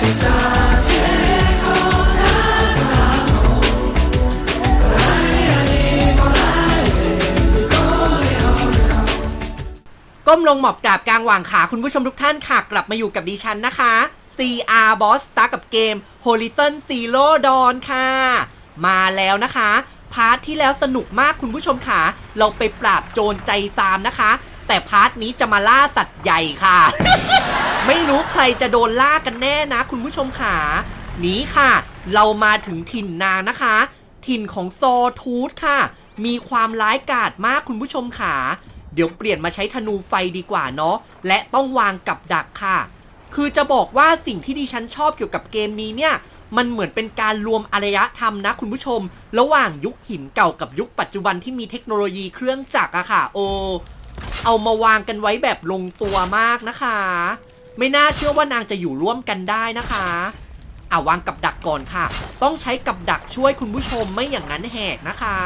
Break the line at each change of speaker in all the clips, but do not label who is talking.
ก้มลงหมอบกราบกลางหว่างขาคุณผู้ชมทุกท่านค่ะ กลับมาอยู่กับดิฉันนะคะ CR Boss Star กับเกม Horizon Zero Dawn ค่ะ มาแล้วนะคะ พาร์ทที่แล้วสนุกมากคุณผู้ชมค่ะ เราไปปราบโจรใจซามนะคะ แต่พาร์ทนี้จะมาล่าสัตว์ใหญ่ค่ะ ไม่รู้ใครจะโดนล่ากันแน่นะ คุณผู้ชมค่ะนี้ค่ะ เรามาถึงถิ่นนางนะคะ ถิ่นของซอทูธค่ะ มีความร้ายกาจมากคุณผู้ชมค่ะเดี๋ยวเปลี่ยนมาใช้ธนูไฟดีกว่าเนาะและต้องวางกับดักค่ะ คือจะบอกว่าสิ่งที่ดิฉันชอบเกี่ยวกับเกมนี้เนี่ยมันเหมือนเป็นการรวมอารยธรรมนะคุณผู้ชม ระหว่างยุคหินเก่ากับยุคปัจจุบันที่มีเทคโนโลยีเครื่องจักรอะค่ะ โอ เอามาวางกันไว้แบบลงตัวมากนะคะ ไม่น่าเชื่อว่านางจะอยู่ร่วมกันได้นะคะอะวางกับดักก่อนค่ะ ต้องใช้กับดักช่วยคุณผู้ชมไม่อย่างนั้นแหกนะคะ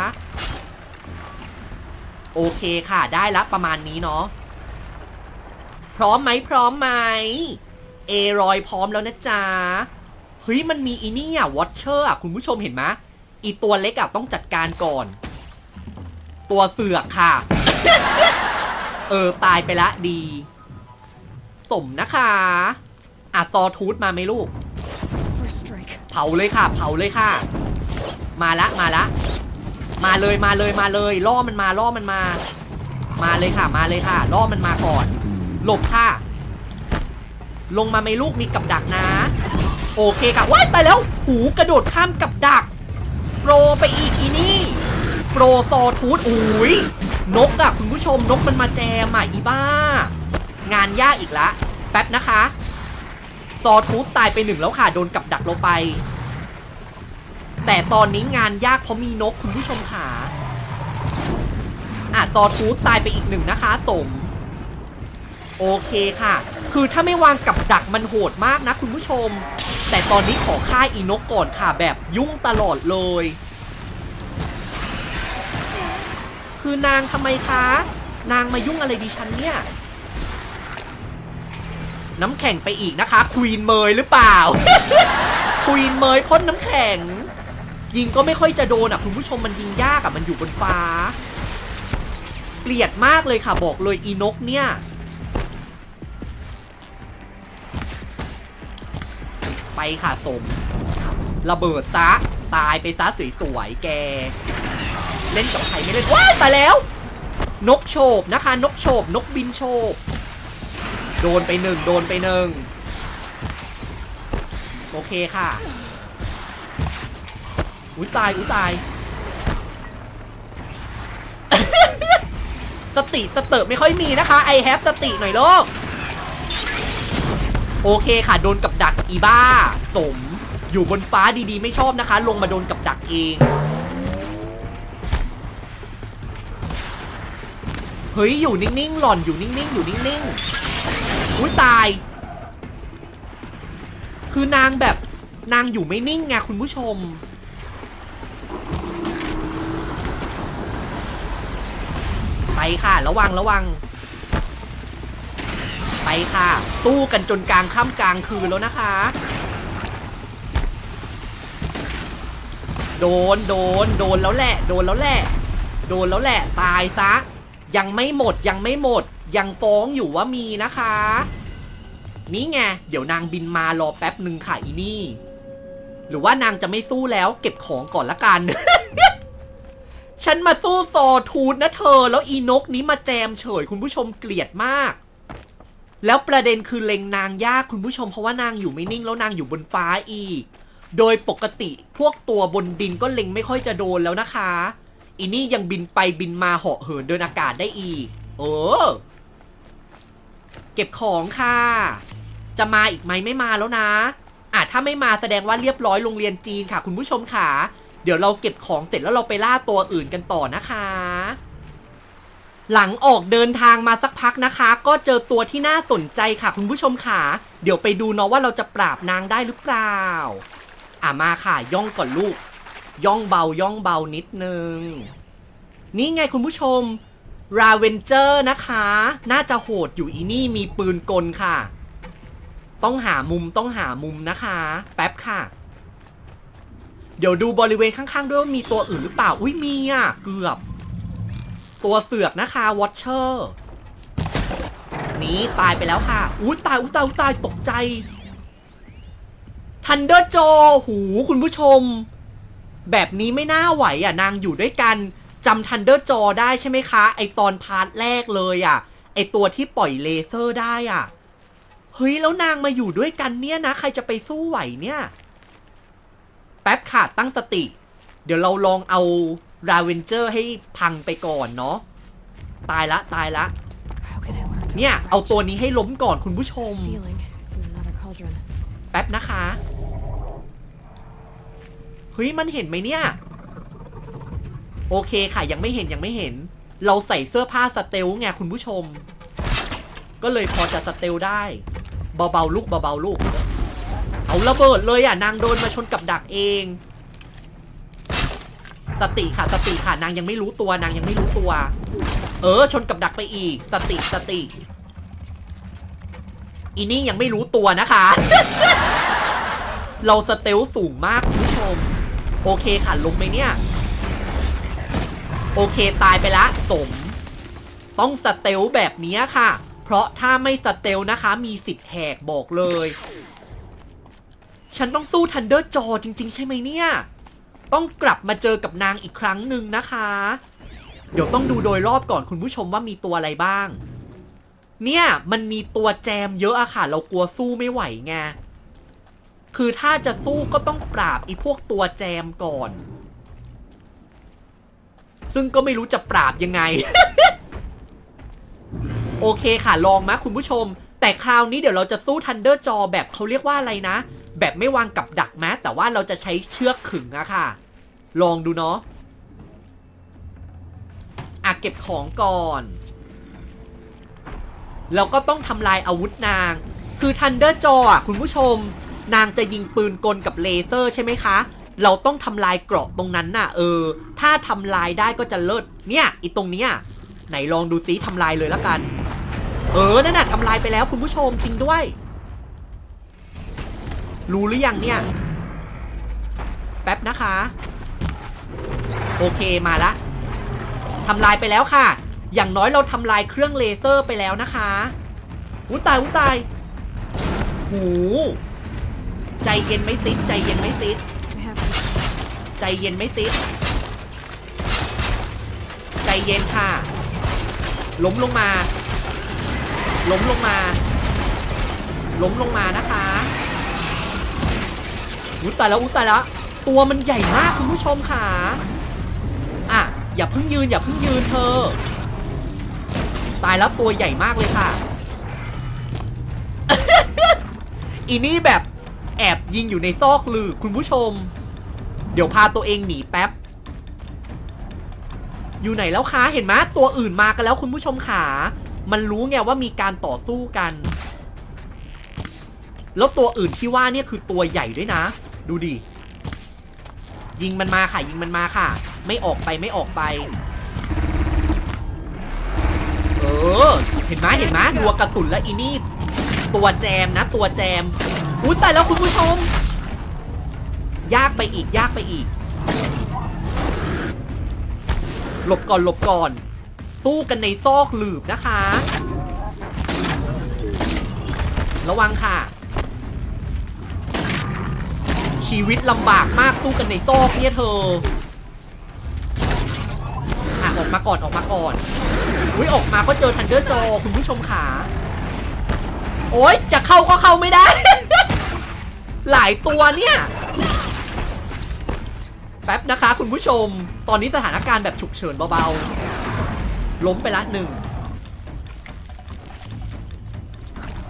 โอเคค่ะได้ละประมาณนี้เนาะพร้อมไหมพร้อมไหมเอรอยพร้อมแล้วนะจ๊ะเฮ้ยมันมีอีนี่อะวอชเชอร์อะคุณผู้ชมเห็นไหมอีตัวเล็กอะต้องจัดการก่อน ตัวเสือกค่ะ เออ ตายไปละดี สมนะคะอะซอทูธมาไหมลูก
First strike.
เผาเลยค่ะ เผาเลยค่ะ มาละมาละ มาเลยมาเลยมาเลยล่อมันมาล่อมันมา มาเลยค่ะ มาเลยค่ะล่อมันมาก่อน หลบค่ะ ลงมาไหมลูกมีกับดักนะ โอเคค่ะว้ายตายแล้ว หูกระโดดข้ามกับดัก โปรไปอีกอีนี่ โปรซอทูธอุ้ย นกอะคุณผู้ชมนกมันมาแจมอะอีบ้า งานยากอีกละแป๊บนะคะซอทูธตายไปหนึ่งแล้วค่ะ โดนกับดักเราไป แต่ตอนนี้งานยากเพราะมีนกคุณผู้ชมขาอะซอทูธตายไปอีกหนึ่งนะคะสมโอเคค่ะ คือถ้าไม่วางกับดักมันโหดมากนะคุณผู้ชม แต่ตอนนี้ขอฆ่าอีนกก่อนค่ะแบบยุ่งตลอดเลย คือนางทำไมคะ นางมายุ่งอะไรดิฉันเนี่ย น้ำแข็งไปอีกนะคะควีนเมยหรือเปล่า ควีนเมยพ่นน้ำแข็ง ยิงก็ไม่ค่อยจะโดนอะคุณผู้ชมมันยิงยากอะมันอยู่บนฟ้า เกลียดมากเลยค่ะบอกเลยอีนกเนี่ยไปค่ะสมระเบิดซะ ตายไปซะสวยๆแก เล่นกับใครไม่เล่นว้ายตายแล้ว นกโฉบนะคะ นกโฉบนกบินโฉบโดนไปหนึ่งโดนไปหนึ่งโอเคค่ะอุ้ยตายอุ้ยตายสติสเติบไม่ค่อยมีนะคะไอแฮปสติหน่อยโลกโอเคค่ะ โดนกับดักอีบ้าสมอยู่บนฟ้าดีๆ ไม่ชอบนะคะ ลงมาโดนกับดักเอง เฮ้ยอยู่นิ่งๆหล่อนอยู่นิ่งๆอยู่นิ่งๆอุ้ยตาย คือนางแบบนางอยู่ไม่นิ่งไงคุณผู้ชม ไปค่ะระวังระวัง ไปค่ะ ตู้กันจนกลางค่ำกลางคืนแล้วนะคะ โดนโดนโดนแล้วแหละ โดนแล้วแหละ โดนแล้วแหละ ตายซะ ยังไม่หมดยังไม่หมด ยังฟ้องอยู่ว่ามีนะคะ นี่ไง เดี๋ยวนางบินมารอแป๊บหนึ่งค่ะอีนี่ หรือว่านางจะไม่สู้แล้ว เก็บของก่อนละกัน ฉันมาสู้ซอทูธนะเธอ แล้วอีนกนี้มาแจมเฉยคุณผู้ชมเกลียดมาก แล้วประเด็นคือเล็งนางยากคุณผู้ชมเพราะว่านางอยู่ไม่นิ่งแล้วนางอยู่บนฟ้าอีก โดยปกติพวกตัวบนดินก็เล็งไม่ค่อยจะโดนแล้วนะคะ อีนี่ยังบินไปบินมาเหาะเหินเดินอากาศได้อีกเออเก็บของค่ะ จะมาอีกไหมไม่มาแล้วนะอะถ้าไม่มาแสดงว่าเรียบร้อยโรงเรียนจีนค่ะ คุณผู้ชมค่ะ เดี๋ยวเราเก็บของเสร็จแล้วเราไปล่าตัวอื่นกันต่อนะคะ หลังออกเดินทางมาสักพักนะคะ ก็เจอตัวที่น่าสนใจค่ะ คุณผู้ชมค่ะ เดี๋ยวไปดูเนาะว่าเราจะปราบนางได้หรือเปล่า อะมาค่ะย่องก่อนลูก ย่องเบาย่องเบานิดนึง นี่ไงคุณผู้ชมราเวนเจอร์นะคะ น่าจะโหดอยู่อีนี่มีปืนกลค่ะ ต้องหามุมต้องหามุมนะคะ แป๊บค่ะ เดี๋ยวดูบริเวณข้างๆ ด้วยว่ามีตัวอื่นหรือเปล่า อุ้ยมีอะ เกือบ ตัวเสือกนะคะวอชเชอร์นี้ตายไปแล้วค่ะ อุ้ยตายอุ้ยตายอุ้ยตายตกใจทันเดอร์โจ หูคุณผู้ชม แบบนี้ไม่น่าไหวอะนางอยู่ด้วยกันจำทันเดอร์จอได้ใช่ไหมคะ ไอตอนพาร์ทแรกเลยอะ ไอตัวที่ปล่อยเลเซอร์ได้อะ เฮ้ย แล้วนางมาอยู่ด้วยกันเนี่ยนะ ใครจะไปสู้ไหวเนี่ย แป๊บค่ะตั้งสติ เดี๋ยวเราลองเอาราเวนเจอร์ให้พังไปก่อนเนาะตายละตายละ เนี่ย เอาตัวนี้ให้ล้มก่อนคุณผู้ชม แป๊บนะคะ ฮ้ยมันเห็นไหมเนี่ย โอเคค่ะยังไม่เห็นยังไม่เห็น เราใส่เสื้อผ้าสเตลไงคุณผู้ชม ก็เลยพอจะสเตลได้ เบาๆลูกเบาๆลูก เอาระเบิดเลยอะนางโดนมาชนกับดักเอง สติค่ะสติค่ะนางยังไม่รู้ตัวนางยังไม่รู้ตัว เออ ชนกับดักไปอีก สติสติ อีนี่ยังไม่รู้ตัวนะคะ เราสเตลสูงมาก โอเคค่ะลงไหมเนี่ย โอเคตายไปละสม ต้องสเตลแบบนี้ค่ะ เพราะถ้าไม่สเตลนะคะ มีสิทธิ์แหกบอกเลย ฉันต้องสู้ทันเดอร์จอจริง ๆ ใช่ไหมเนี่ย ต้องกลับมาเจอกับนางอีกครั้งหนึ่งนะคะ เดี๋ยวต้องดูโดยรอบก่อนคุณผู้ชมว่ามีตัวอะไรบ้าง เนี่ยมันมีตัวแจมเยอะอะค่ะ เรากลัวสู้ไม่ไหวไง คือถ้าจะสู้ก็ต้องปราบไอีพวกตัวแจมก่อน ซึ่งก็ไม่รู้จะปราบยังไง โอเคค่ะลองมะคุณผู้ชม แต่คราวนี้เดี๋ยวเราจะสู้ทันเดอร์จอแบบเขาเรียกว่าอะไรนะ แบบไม่วางกับดักแม้แต่ว่าเราจะใช้เชือกขึงอะค่ะ ลองดูเนาะอะเก็บของก่อนแล้วก็ต้องทำลายอาวุธนาง คือทันเดอร์จอะคุณผู้ชม นางจะยิงปืนกลกับเลเซอร์ใช่ไหมคะ เราต้องทำลายเกราะตรงนั้นน่ะ เออ ถ้าทำลายได้ก็จะเลิศ เนี่ยอีตรงเนี้ยไหนลองดูซิทำลายเลยละกัน เออ นั่นน่ะทำลายไปแล้วคุณผู้ชมจริงด้วย รู้หรือยังเนี่ย แป๊บนะคะ โอเคมาละทำลายไปแล้วค่ะ อย่างน้อยเราทำลายเครื่องเลเซอร์ไปแล้วนะคะอู้ตายอู้ตายหู ใจเย็นไม่ติด ใจเย็นไม่ติด ใจเย็นไม่ติด ใจเย็นค่ะ ล้มลงมา ล้มลงมา ล้มลงมานะคะอุ้ยตายแล้วอุ้ยตายแล้ว ตัวมันใหญ่มากคุณผู้ชมค่ะอะอย่าเพิ่งยืนอย่าเพิ่งยืนเธอ ตายแล้วตัวใหญ่มากเลยค่ะ อีนี่แบบ แอบยิงอยู่ในซอกหลืบคุณผู้ชม เดี๋ยวพาตัวเองหนีแป๊บ อยู่ไหนแล้วคะเห็นไหมตัวอื่นมากันแล้วคุณผู้ชมขามันรู้ไงว่ามีการต่อสู้กัน แล้วตัวอื่นที่ว่าเนี่ยคือตัวใหญ่ด้วยนะ ดูดิ ยิงมันมาค่ะ ยิงมันมาค่ะ ไม่ออกไปไม่ออกไป เออ เห็นไหมเห็นไหมดัวกระสุนและอีนี่ ตัวแจมนะ ตัวแจม อุ้ยตายแล้วคุณผู้ชม ยากไปอีกยากไปอีก หลบก่อนหลบก่อน สู้กันในซอกหลืบนะคะ ระวังค่ะ ชีวิตลำบากมากสู้กันในซอกเนี่ยเธออะออกมาก่อนออกมาก่อนอุ้ยออกมาก็เจอทันเดอร์จอคุณผู้ชมขาโอ๊ยจะเข้าก็เข้าไม่ได้ หลายตัวเนี่ย แป๊บนะคะคุณผู้ชม ตอนนี้สถานการณ์แบบฉุกเฉินเบาๆ ล้มไปละหนึ่ง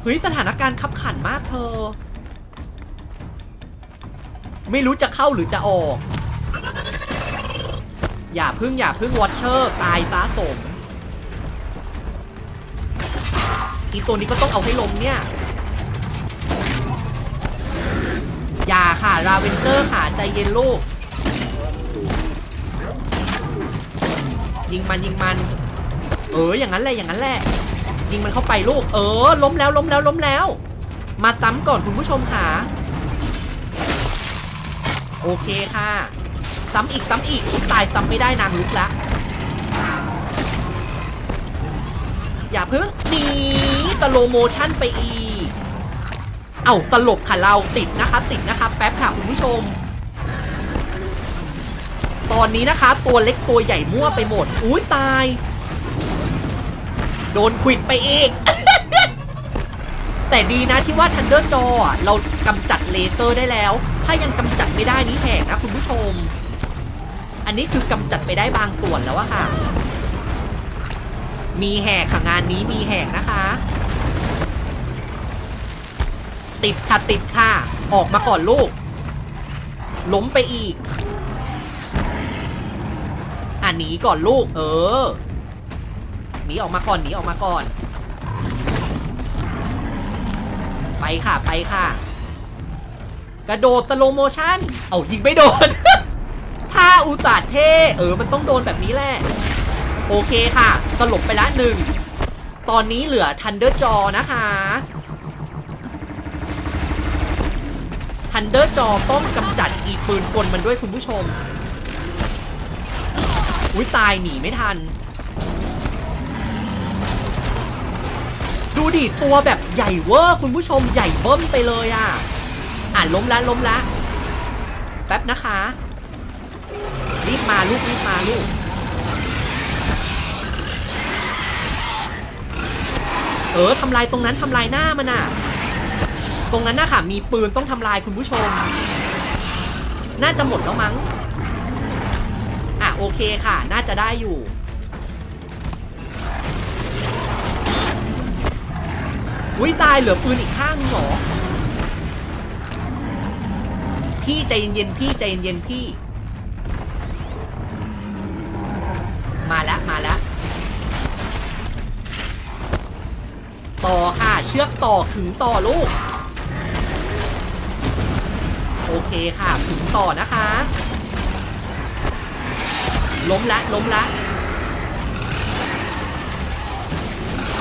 เฮ้ยสถานการณ์ขับขันมากเธอ ไม่รู้จะเข้าหรือจะออก อย่าพึ่งอย่าพึ่งวอชเชอร์ ตายซะสมอีตัวนี้ก็ต้องเอาให้ลมเนี่ย ค่ะราเวนเจอร์ค่ะใจเย็นลูก ยิงมันยิงมัน เอออย่างนั้นแหละอย่างนั้นแหละ ยิงมันเข้าไปลูก เออ ล้มแล้วล้มแล้วล้มแล้ว มาซ้ำก่อนคุณผู้ชมค่ะ โอเคค่ะ ซ้ำอีกซ้ำอีกอุ๊ยตายซ้ำไม่ได้นางลุกละอย่าเพิ่งหนีสโลโมชั่นไปอีก เอ้าตลบค่ะเราติดนะคะติดนะคะแป๊บค่ะคุณผู้ชม ตอนนี้นะคะ ตัวเล็กตัวใหญ่มั่วไปหมด อุ้ยตาย โดนควิดไปอีก แต่ดีนะที่ว่าทันเดอร์จอเรากำจัดเลเซอร์ได้แล้ว ถ้ายังกำจัดไม่ได้นี่แหกนะคุณผู้ชม อันนี้คือกำจัดไปได้บางส่วนแล้วอะค่ะ มีแหกค่ะงานนี้มีแหกนะคะ ติดค่ะติดค่ะ ออกมาก่อนลูก ล้มไปอีก อะหนีก่อนลูก เออ หนีออกมาก่อนหนีออกมาก่อน ไปค่ะไปค่ะ กระโดดสโลโมชั่น เอายิงไม่โดน ถ้าอุตส่าห์เท่ เออ มันต้องโดนแบบนี้แหละ โอเคค่ะ สลบไปละหนึ่ง ตอนนี้เหลือทันเดอร์จอนะคะ ทันเดอร์จอต้องกำจัดอีปืนกลมันด้วยคุณผู้ชม อุ้ยตายหนีไม่ทัน ดูดิตัวแบบใหญ่เวอร์คุณผู้ชมใหญ่เบิ้มไปเลยอะ อะล้มละล้มละ แป๊บนะคะ รีบมาลูกรีบมาลูกเออทำลายตรงนั้นทำลายหน้ามันอะ ตรงนั้นนะค่ะ มีปืนต้องทำลายคุณผู้ชม น่าจะหมดแล้วมั้ง อะโอเคค่ะ น่าจะได้อยู่ อุ้ยตายเหลือปืนอีกข้างนึงหรอ พี่ใจเย็นๆพี่ใจเย็นๆพี่ มาแล้วมาแล้วต่อค่ะ เชือกต่อขึงต่อลูก โอเคค่ะขึงต่อนะคะ ล้มละล้มละ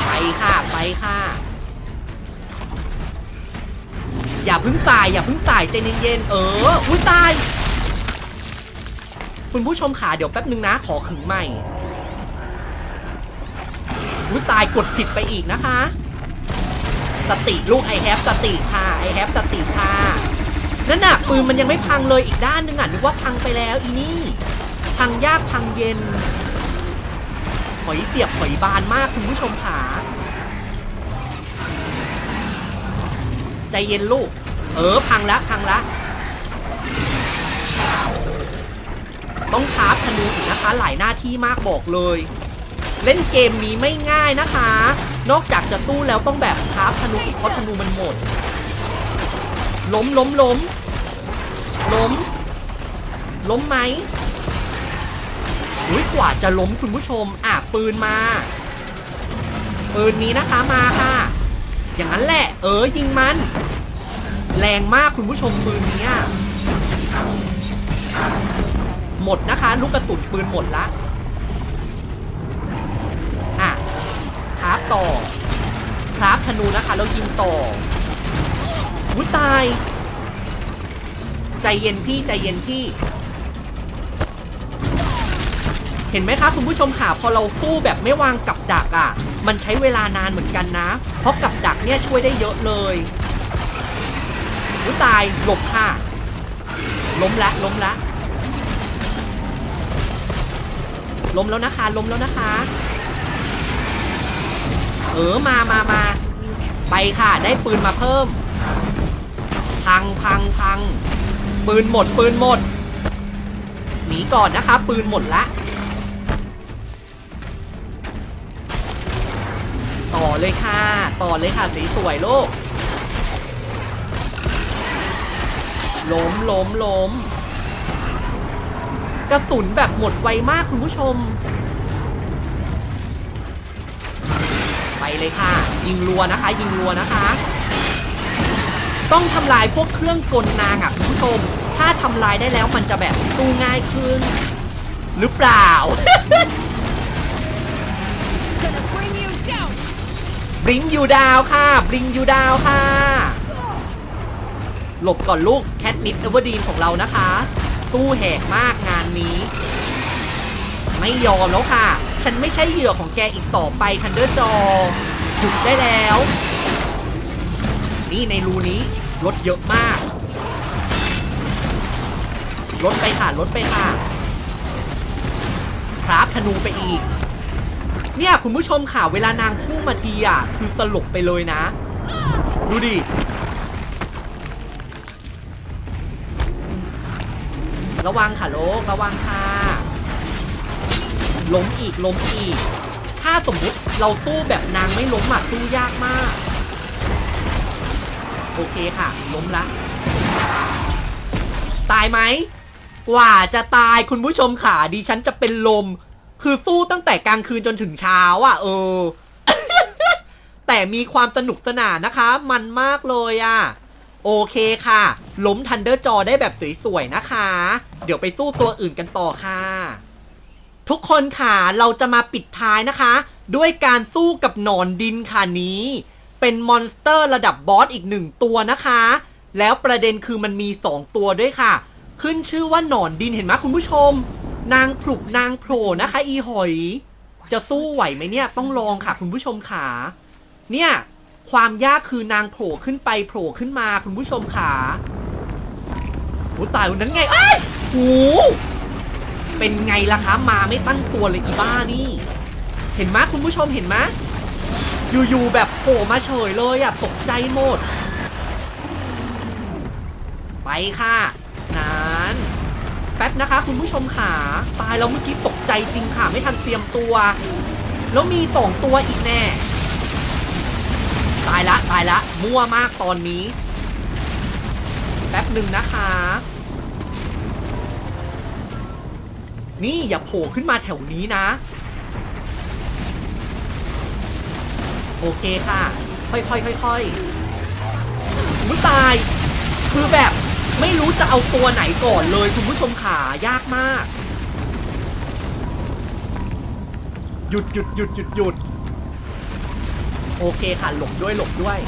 ไปค่ะไปค่ะ อย่าพึ่งตายอย่าพึ่งตายใจเย็นๆเอออุ้ยตาย คุณผู้ชมขาเดี๋ยวแป๊บนึงนะขอขึงใหม่อุ้ยตายกดผิดไปอีกนะคะ สติลูกไอแฮปสติค่ะไอแฮปสติค่ะ นั่นน่ะปืนมันยังไม่พังเลยอีกด้านนึงอะนึกว่าพังไปแล้วอีนี่ พังยากพังเย็น หอยเสียบหอยบานมากคุณผู้ชมขาใจเย็นลูก เออพังละพังละ ต้องคาฟธนูอีกนะคะ หลายหน้าที่มากบอกเลย เล่นเกมนี้ไม่ง่ายนะคะ นอกจากจะสู้แล้วต้องแบบคาฟธนูอีกเพราะธนูมันหมด ล้มล้มล้ม ล้ม ล้มไหมอุ้ยกว่าจะล้มคุณผู้ชมอะปืนมา ปืนนี้นะคะมาค่ะ อย่างนั้นแหละ เออยิงมัน แรงมากคุณผู้ชมปืนนี้หมดนะคะ ลูกกระสุนปืนหมดละอะคราฟต่อคราฟธนูนะคะแล้วยิงต่อวุ้ยตาย ใจเย็นพี่ใจเย็นพี่ เห็นไหมคะคุณผู้ชมค่ะพอเราสู้แบบไม่วางกับดักอะ มันใช้เวลานานเหมือนกันนะ เพราะกับดักเนี่ยช่วยได้เยอะเลยวุ้ยตายหลบค่ะ ล้มละล้มละล้มแล้วนะคะล้มแล้วนะคะ เออมามามาไปค่ะ ได้ปืนมาเพิ่ม พังพังพัง ปืนหมด ปืนหมด หนีก่อนนะคะปืนหมดละ ต่อเลยค่ะ ต่อเลยค่ะ สีสวยลูกล้มล้มล้มกระสุนแบบหมดไวมากคุณผู้ชม ไปเลยค่ะ ยิงรัวนะคะ ยิงรัวนะคะ ต้องทำลายพวกเครื่องกลนางอะคุณผู้ชม ถ้าทำลายได้แล้วมันจะแบบสู้ง่ายขึ้น หรือเปล่า บริงยูดาวค่ะ บริงยูดาวค่ะ หลบก่อนลูกแคทนิดเอเวอร์ดีนของเรานะคะสู้แหกมากงานนี้ ไม่ยอมแล้วค่ะ ฉันไม่ใช่เหยื่อของแกอีกต่อไปทันเดอร์จอหยุดได้แล้ว นี่ในรูนี้รถเยอะมากรถไปค่ะรถไปค่ะครับธนูไปอีก เนี่ยคุณผู้ชมค่ะ เวลานางพุ่งมาทีอะ คือสลบไปเลยนะ ดูดิระวังค่ะโลกระวังค่ะล้มอีกล้มอีก ถ้าสมมุติเราสู้แบบนางไม่ล้มอะสู้ยากมาก อเคค่ะ ล้มละ ตายไหม กว่าจะตายคุณผู้ชมค่ะ ดิฉันจะเป็นลม คือสู้ตั้งแต่กลางคืนจนถึงเช้าอะ เออ แต่มีความสนุกสนานนะคะ มันมากเลยอะ โอเคค่ะ ล้มทันเดอร์จอได้แบบสวยๆนะคะ เดี๋ยวไปสู้ตัวอื่นกันต่อค่ะ ทุกคนค่ะ เราจะมาปิดท้ายนะคะ ด้วยการสู้กับหนอนดินค่ะนี้ เป็นมอนสเตอร์ระดับบอสอีกหนึ่งตัวนะคะ แล้วประเด็นคือมันมี 2 ตัวด้วยค่ะ ขึ้นชื่อว่าหนอนดินเห็นไหมคุณผู้ชม นางผลุกนางโผล่นะคะ อีหอย จะสู้ไหวไหมเนี่ยต้องลองค่ะคุณผู้ชมขาเนี่ย ความยากคือนางโผล่ขึ้นไปโผล่ขึ้นมาคุณผู้ชมขาโอ้ตายวันนั้นไงเอ้ยโหเป็นไงล่ะคะมาไม่ตั้งตัวเลยอีบ้านี่ เห็นไหมคุณผู้ชมเห็นไหม อยู่ๆแบบโผล่มาเฉยเลยอะตกใจหมด ไปค่ะนั้นแป๊บนะคะ คุณผู้ชมขาตายแล้วเมื่อกี้ตกใจจริงค่ะ ไม่ทันเตรียมตัว แล้วมีสองตัวอีกแน่ ตายละตายละ มั่วมากตอนนี้ แป๊บหนึ่งนะคะ นี่อย่าโผล่ขึ้นมาแถวนี้นะ โอเคค่ะ ค่อยๆค่อยๆมุตาย คือแบบไม่รู้จะเอาตัวไหนก่อนเลยคุณผู้ชมขายากมาก หยุดหยุดหยุดหยุดหยุดโอเคค่ะ หลบด้วยหลบด้วย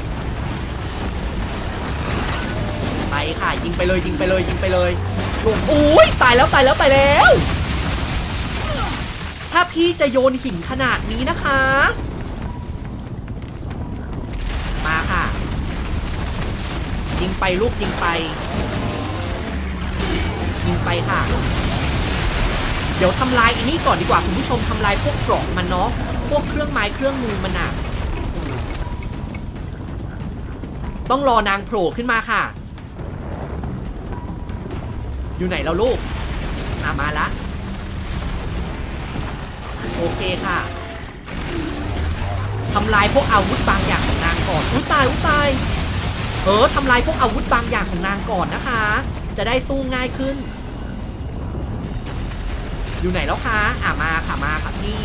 ไปค่ะ ยิงไปเลยยิงไปเลยยิงไปเลยหลบอุ้ยตายแล้วตายแล้วตายแล้ว ถ้าพี่จะโยนหินขนาดนี้นะคะ ยิงไปลูกยิงไป ยิงไปค่ะ เดี๋ยวทำลายอันนี้ก่อนดีกว่าคุณผู้ชมทำลายพวกกรอกมันเนาะพวกเครื่องไม้เครื่องมือมันอะต้องรอนางโผล่ขึ้นมาค่ะ อยู่ไหนแล้วลูกอะมาละ โอเคค่ะทำลายพวกอาวุธบางอย่างของนางก่อน อุ้ยตาย อุ้ยตาย เออทำลายพวกอาวุธบางอย่างของนางก่อนนะคะ จะได้สู้ง่ายขึ้น อยู่ไหนแล้วคะอะมาค่ะมาค่ะพี่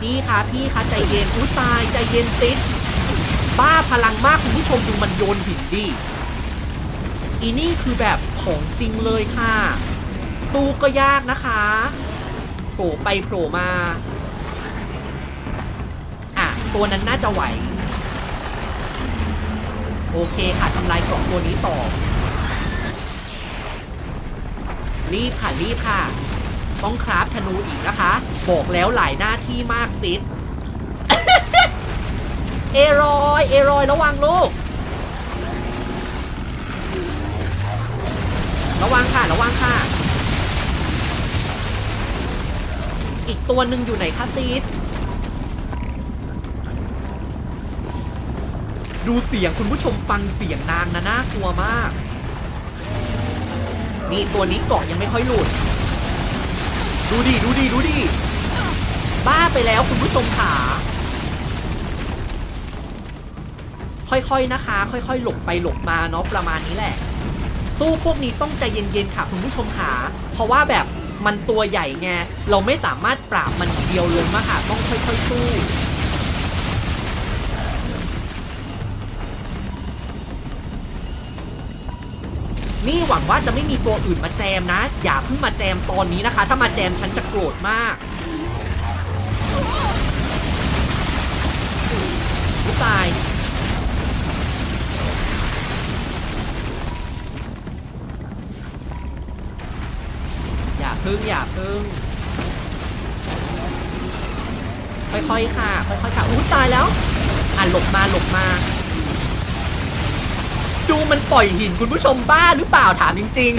พี่คะพี่คะใจเย็นอุ้ยตายใจเย็นติดบ้าพลังมากคุณผู้ชมดูมันโยนหินดิอีนี่คือแบบของจริงเลยค่ะสู้ก็ยากนะคะโผล่ไปโผล่มา อะ ตัวนั้นน่าจะไหว โอเคค่ะทำลายกล่องตัวนี้ต่อ รีบค่ะรีบค่ะ ต้องคราฟธนูอีกนะคะ บอกแล้วหลายหน้าที่มากซิดเอรอย เอรอย ระวังลูก ระวังค่ะ ระวังค่ะ อีกตัวหนึ่งอยู่ไหนคะซีด ดูเสียงคุณผู้ชมฟังเสียงนางนะน่ากลัวมาก นี่ตัวนี้เกาะยังไม่ค่อยหลุด ดูดิดูดิดูดิบ้าไปแล้วคุณผู้ชมขาค่อยๆนะคะ ค่อยๆ หลบไปหลบมาเนาะประมาณนี้แหละสู้พวกนี้ต้องใจเย็นๆค่ะคุณผู้ชมขาเพราะว่าแบบมันตัวใหญ่ไงเราไม่สามารถปราบมันทีเดียวเลยมาค่ะต้องค่อยๆสู้ นี่หวังว่าจะไม่มีตัวอื่นมาแจมนะ อย่าเพิ่งมาแจมตอนนี้นะคะ ถ้ามาแจมฉันจะโกรธมากตายอย่าพึ่งอย่าพึ่งค่อยๆค่ะ ค่อยๆค่ะอู้ตายแล้ว อะหลบมาหลบมา ดูมันปล่อยหินคุณผู้ชมบ้าหรือเปล่าถามจริง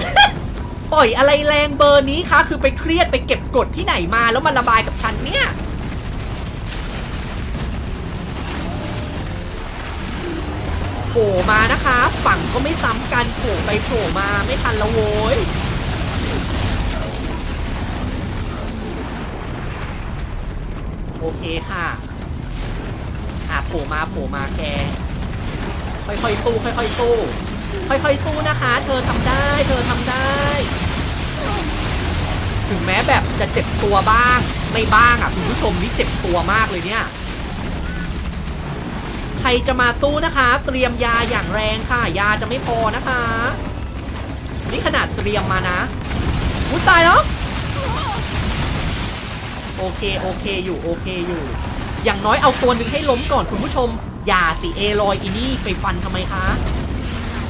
ๆ ปล่อยอะไรแรงเบอร์นี้คะคือไปเครียดไปเก็บกดที่ไหนมาแล้วมาระบายกับฉันเนี่ยโผล่มานะคะ ฝั่งก็ไม่ซ้ำกันโผล่ไปโผล่มาไม่ทันละโว้ยโอเคค่ะ อะโผล่มาโผล่มาแก ค่อยๆสู้ค่อยๆสู้ค่อยๆสู้นะคะ เธอทำได้ เธอทำได้ ถึงแม้แบบจะเจ็บตัวบ้าง ไม่บ้างอะคุณผู้ชมนี่เจ็บตัวมากเลยเนี่ย ใครจะมาสู้นะคะ เตรียมยาอย่างแรงค่ะ ยาจะไม่พอนะคะ นี่ขนาดเตรียมมานะอุ้ยตายแล้วโอเคโอเคอยู่โอเคอยู่ อย่างน้อยเอาตัวหนึ่งให้ล้มก่อนคุณผู้ชม อย่าติเอลอยอีนี่ไปฟันทำไมคะ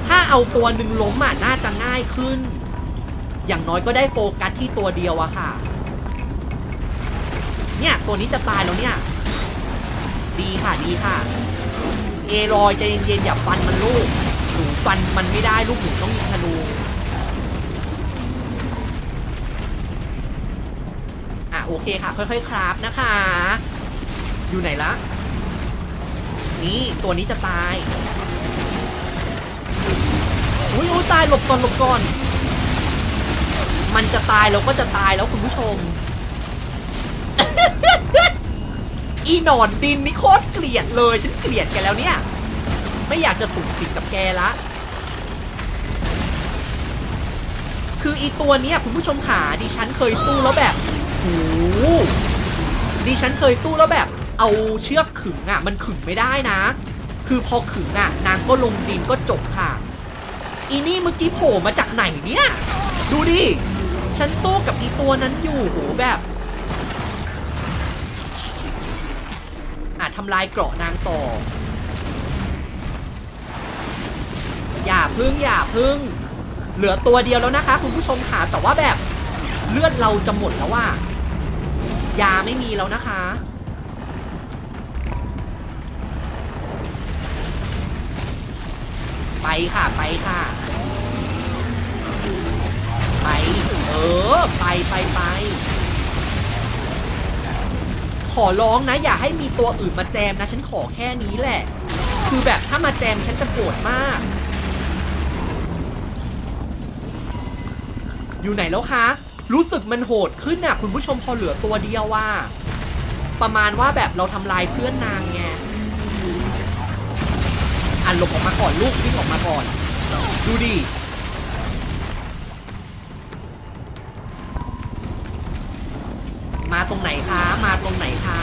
ถ้าเอาตัวหนึ่งล้มอะน่าจะง่ายขึ้น อย่างน้อยก็ได้โฟกัสที่ตัวเดียวอะค่ะ เนี่ยตัวนี้จะตายแล้วเนี่ย ดีค่ะดีค่ะ เอลอยใจเย็นๆอย่าฟันมันลูกหนูฟันมันไม่ได้ลูกหนูต้องยิงธนูอะโอเคค่ะ ค่อยๆ คราฟนะคะ อยู่ไหนละ นี่ตัวนี้จะตายอุ้ยอุ้ยตายหลบก่อนหลบก่อน มันจะตายเราก็จะตายแล้วคุณผู้ชม อีหนอนดินนี่โคตรเกลียดเลยฉันเกลียดแกแล้วเนี่ย ไม่อยากจะสูงสิงกับแกละ คืออีตัวเนี้ยคุณผู้ชมขาดิฉันเคยตู้แล้วแบบโอ้ดิฉันเคยตู้แล้วแบบ เอาเชือกขึงอะ มันขึงไม่ได้นะ คือพอขึงอะ นางก็ลงดินก็จบค่ะ อีนี่เมื่อกี้โผล่มาจากไหนเนี่ย ดูดิ ฉันตู้กับอีตัวนั้นอยู่โหแบบอะทำลายเกราะนางต่อ อย่าพึ่งอย่าพึ่ง เหลือตัวเดียวแล้วนะคะ คุณผู้ชมค่ะแต่ว่าแบบเลือดเราจะหมดแล้วว่ายาไม่มีแล้วนะคะ ไปค่ะไปค่ะ ไป เออ ไปไปไป ขอร้องนะ อย่าให้มีตัวอื่นมาแจมนะ ฉันขอแค่นี้แหละ คือแบบถ้ามาแจมฉันจะโกรธมาก อยู่ไหนแล้วคะ รู้สึกมันโหดขึ้นน่ะคุณผู้ชมพอเหลือตัวเดียวว่า ประมาณว่าแบบเราทำลายเพื่อนนางไง อะหลบออกมาก่อนลูกวิ่งออกมาก่อน ดูดิมาตรงไหนคะ มาตรงไหนคะ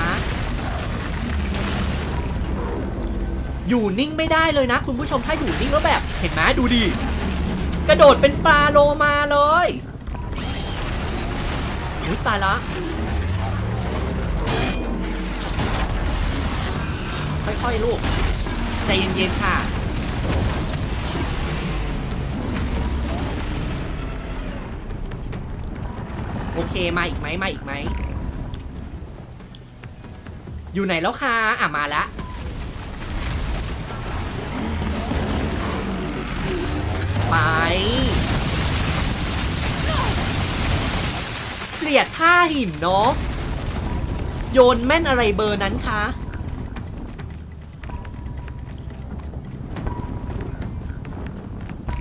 อยู่นิ่งไม่ได้เลยนะ คุณผู้ชมถ้าอยู่นิ่งแล้วแบบ เห็นไหมดูดิ กระโดดเป็นปลาโลมาเลยอุ๊ยตายละ ค่อยๆลูก ใจเย็นๆค่ะ โอเคมาอีกไหมมาอีกไหม อยู่ไหนแล้วคะอะมาละไป เกลียดท่าหินเนาะโยนแม่นอะไรเบอร์นั้นคะ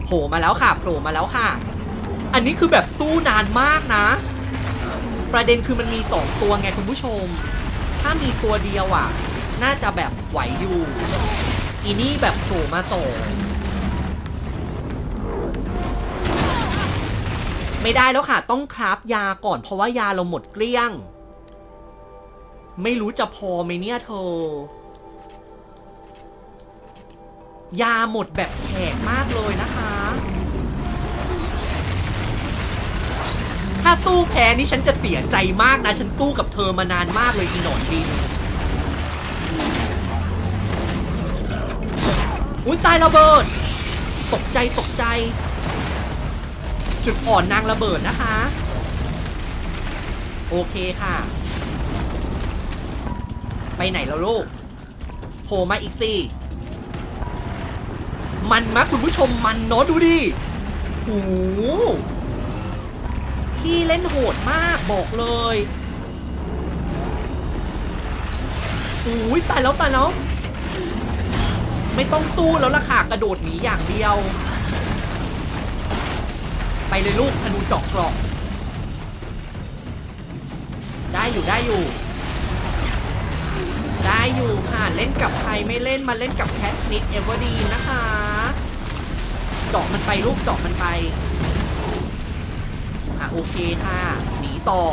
โผล่มาแล้วค่ะโผล่มาแล้วค่ะ อันนี้คือแบบสู้นานมากนะ ประเด็นคือมันมีสองตัวไงคุณผู้ชม ถ้ามีตัวเดียวอะ น่าจะแบบไหวอยู่อีนี่แบบโผล่มาสอไม่ได้แล้วค่ะ ต้องคราฟยาก่อนเพราะว่ายาเราหมดเกลี้ยง ไม่รู้จะพอไหมเนี่ยเธอ ยาหมดแบบแผกมากเลยนะคะ ถ้าตู้แพ้นี่ฉันจะเสียใจมากนะ ฉันตู้กับเธอมานานมากเลยอีหนอนดินอุ้ยตายระเบิด ตกใจตกใจ จุดอ่อนนางระเบิดนะคะ โอเคค่ะ ไปไหนแล้วลูกโผล่มาอีกสิ มันมากคุณผู้ชมมันเนาะดูดิโอ้โหพี่เล่นโหดมากบอกเลยอุ้ยตายแล้วตายแล้ว ไม่ต้องสู้แล้วล่ะค่ะกระโดดหนีอย่างเดียว ไปเลยลูกธนูเจาะกรอกได้อยู่ได้อยู่ ได้อยู่ค่ะ เล่นกับใครไม่เล่นมาเล่นกับแคทนิดเอเวอร์ดีนะคะ เจาะมันไปลูกเจาะมันไป อะโอเคค่ะ หนีต่อ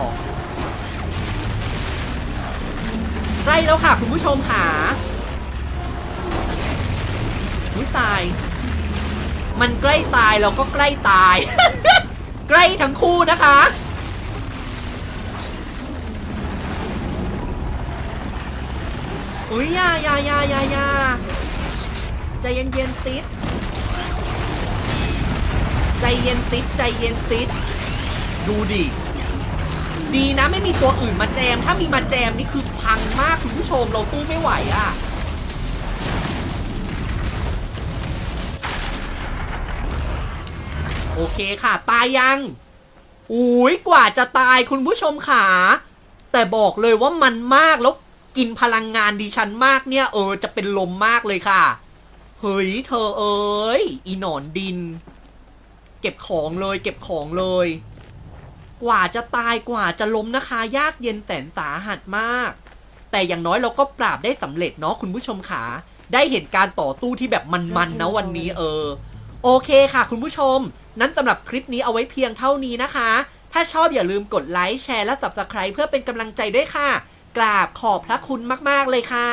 ใกล้แล้วค่ะคุณผู้ชมค่ะอุ้ยตาย มันใกล้ตายเราก็ใกล้ตาย ใกล้ทั้งคู่นะคะอุ้ยยายายายายาใจเย็นเย็นๆติด ใจเย็นติดใจเย็นติดดูดิ ดีนะไม่มีตัวอื่นมาแจม ถ้ามีมาแจมนี่คือพังมากคุณผู้ชมเราสู้ไม่ไหวอะโอเคค่ะ ตายยังอุ้ยกว่าจะตายคุณผู้ชมขาแต่บอกเลยว่ามันมากแล้วกินพลังงานดิฉันมากเนี่ย เออจะเป็นลมมากเลยค่ะ เฮ้ย เธอเอ้ยอีหนอนดิน เก็บของเลยเก็บของเลย กว่าจะตายกว่าจะล้มนะคะ ยากเย็นแสนสาหัสมาก แต่อย่างน้อยเราก็ปราบได้สำเร็จเนาะคุณผู้ชมขาได้เห็นการต่อสู้ที่แบบมันๆนะวันนี้เออ โอเคค่ะ คุณผู้ชม นั้นสำหรับคลิปนี้เอาไว้เพียงเท่านี้นะคะ ถ้าชอบอย่าลืมกดไลค์แชร์และ Subscribe เพื่อเป็นกำลังใจด้วยค่ะ กราบขอบพระคุณมากๆเลยค่ะ